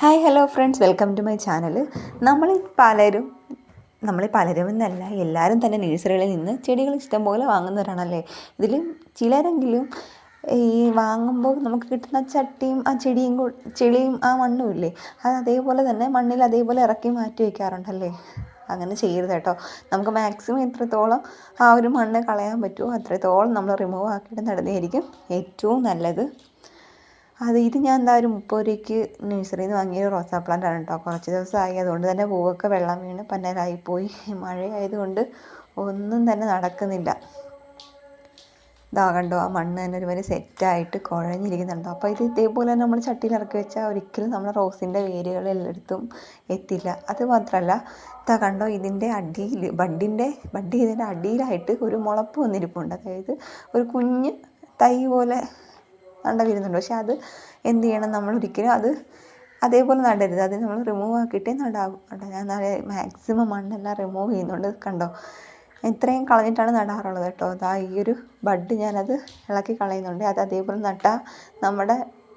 Hi hello friends welcome to my channel നമ്മൾ പലരും നമ്മൾ പലരും എന്നല്ല എല്ലാവരും തന്നെ നഴ്സറികളിൽ നിന്ന് ചെടികൾ ഇഷ്ടംപോലെ വാങ്ങുന്നവരാണല്ലേ? ഇതിൽ ചിലരെങ്കിലും ഈ വാങ്ങുമ്പോൾ നമുക്ക് കിട്ടുന്ന ചട്ടിയും ആ ചെടിയും ചെളിയും ആ മണ്ണും ഇല്ലേ? അത് അതേപോലെ തന്നെ മണ്ണിൽ അതേപോലെ ഇറക്കി മാറ്റി വയ്ക്കാറുണ്ടല്ലേ അങ്ങനെ ചെയ്യരുത് കേട്ടോ. നമുക്ക് മാക്സിമം എത്രത്തോളം ആ ഒരു മണ്ണ് കളയാൻ പറ്റുമോ അത്രത്തോളം നമ്മൾ റിമൂവ് ആക്കിയിട്ട് നടുന്നതായിരിക്കും ഏറ്റവും നല്ലത്. അത് ഇത് ഞാൻ എന്തായാലും ഒരു മുപ്പത് രൂപയ്ക്ക് നഴ്സറിയിൽ നിന്ന് വാങ്ങിയ റോസാ പ്ലാന്റ് ആണ് കേട്ടോ കുറച്ച് ദിവസമായി അതുകൊണ്ട് തന്നെ പൂവൊക്കെ വെള്ളം വീണ് പന്നലായിപ്പോയി. മഴയായതുകൊണ്ട് ഒന്നും തന്നെ നടക്കുന്നില്ല. ഇതാ കണ്ടോ ആ മണ്ണ് തന്നെ ഒരുമാതിരി സെറ്റായിട്ട് കുഴഞ്ഞിരിക്കുന്നുണ്ടോ അപ്പോൾ ഇത് ഇതേപോലെ തന്നെ നമ്മൾ ചട്ടിയിൽ ഇറക്കി വെച്ചാൽ ഒരിക്കലും നമ്മൾ റോസിന്റെ വേരുകൾ എല്ലായിടത്തും എത്തില്ല. അത് മാത്രമല്ല ഇതാ കണ്ടോ ഇതിന്റെ അടിയിൽ ബഡിന്റെ ബഡ് ഇതിന്റെ അടിയിലായിട്ട് ഒരു മുളപ്പ് വന്നിരിപ്പുണ്ട്. അതായത് ഒരു കുഞ്ഞ് തൈ പോലെ നണ്ട വരുന്നുണ്ട് പക്ഷേ അത് എന്ത് ചെയ്യണം? നമ്മൾ ഒരിക്കലും അത് അതേപോലെ നടരുത്. അത് നമ്മൾ റിമൂവ് ആക്കിയിട്ടേ നടാവൂ. കേട്ടോ ഞാൻ മാക്സിമം മണ്ണെല്ലാം റിമൂവ് ചെയ്യുന്നുണ്ട്. കണ്ടോ? ഇത്രയും കളഞ്ഞിട്ടാണ് നടാറുള്ളത് കേട്ടോ. അതാ ഈ ഒരു ബഡ് ഞാനത് ഇളക്കി കളയുന്നുണ്ട്. അത് അതേപോലെ നട്ടാൽ നമ്മുടെ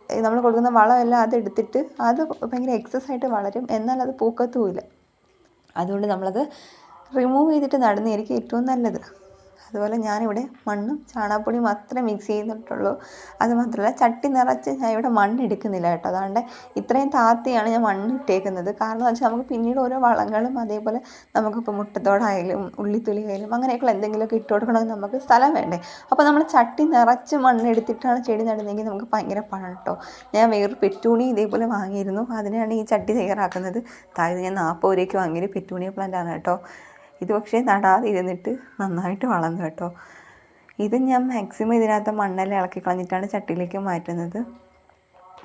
നമ്മൾ കൊടുക്കുന്ന വളമെല്ലാം അത് എടുത്തിട്ട് അത് ഭയങ്കര എക്സസ് ആയിട്ട് വളരും. എന്നാൽ അത് പൂക്കത്തുമില്ല അതുകൊണ്ട് നമ്മളത് റിമൂവ് ചെയ്തിട്ട് നടുന്നതായിരിക്കും ഏറ്റവും നല്ലത്. അതുപോലെ ഞാനിവിടെ മണ്ണും ചാണകപ്പൊടി മാത്രമേ മിക്സ് ചെയ്തിട്ടുള്ളൂ. അത് മാത്രമല്ല ചട്ടി നിറച്ച് ഞാൻ ഇവിടെ മണ്ണ് എടുക്കുന്നില്ല കേട്ടോ. അതുകൊണ്ട് ഇത്രയും താത്തിയാണ് ഞാൻ മണ്ണ് ഇട്ടേക്കുന്നത്. കാരണം എന്ന് വെച്ചാൽ നമുക്ക് പിന്നീട് ഓരോ വളങ്ങളും അതേപോലെ നമുക്കിപ്പോൾ മുട്ടത്തോടായാലും ഉള്ളിത്തൊലി ആയാലും അങ്ങനെയൊക്കെ എന്തെങ്കിലുമൊക്കെ ഇട്ട് കൊടുക്കണമെങ്കിൽ നമുക്ക് സ്ഥലം വേണ്ടേ. അപ്പോൾ നമ്മൾ ചട്ടി നിറച്ച് മണ്ണ് എടുത്തിട്ടാണ് ചെടി നടുന്നതെങ്കിൽ നമുക്ക് ഭയങ്കര പണം കേട്ടോ. ഞാൻ വേറൊരു പെറ്റൂണി ഇതേപോലെ വാങ്ങിയിരുന്നു. അതിനാണ് ഈ ചട്ടി തയ്യാറാക്കുന്നത്. അതായത് ഞാൻ നാൽപ്പത് രൂപയ്ക്ക് വാങ്ങിയൊരു പെറ്റൂണിയ ആണ് കേട്ടോ. ഇത് പക്ഷേ നടാതിരുന്നിട്ട് നന്നായിട്ട് വളർന്നു കേട്ടോ. ഇത് ഞാൻ മാക്സിമം ഇതിനകത്ത് മണ്ണെല്ലാം ഇളക്കി കളഞ്ഞിട്ടാണ് ചട്ടിയിലേക്ക് മാറ്റുന്നത്.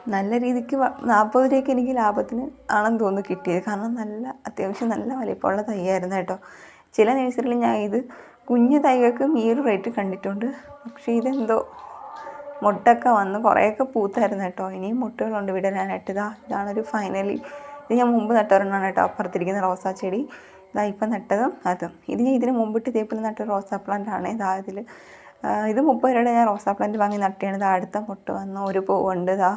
നല്ല രീതിക്ക് നാൽപ്പത് രൂപയ്ക്ക് എനിക്ക് ലാഭത്തിന് ആണെന്ന് തോന്നുന്നു കിട്ടിയത്. കാരണം നല്ല അത്യാവശ്യം നല്ല വലിപ്പമുള്ള തൈയായിരുന്നു കേട്ടോ. ചില നേഴ്സറിയിൽ ഞാൻ ഇത് കുഞ്ഞു തൈകൾക്കും ഈ ഒരു റേറ്റ് കണ്ടിട്ടുണ്ട്. പക്ഷേ ഇതെന്തോ മുട്ടൊക്കെ വന്ന് കുറേയൊക്കെ പൂത്തായിരുന്നു കേട്ടോ. ഇനിയും മുട്ടകളുണ്ട് വിടരാനായിട്ട്. ഇതാ ഇതാണൊരു ഫൈനലി ഇത് ഞാൻ മുമ്പ് നട്ടൊരെണ്ണമാണ് കേട്ടോ. അപ്പുറത്തിരിക്കുന്ന റോസാ ചെടി. ഇതാ ഇപ്പം നട്ടതും അതും. ഇത് ഞാൻ ഇതിന് മുമ്പിട്ട് ഇതേപോലെ നട്ട റോസാ പ്ലാന്റ് ആണ്. ഇതാ ഇതിൽ ഇത് മുപ്പത് രൂപയുടെ ഞാൻ റോസാ പ്ലാന്റ് വാങ്ങി നട്ടിയാണ്. ഇതാ അടുത്ത പൊട്ട് വന്നു ഒരു പൂവുണ്ട്. ഇതാ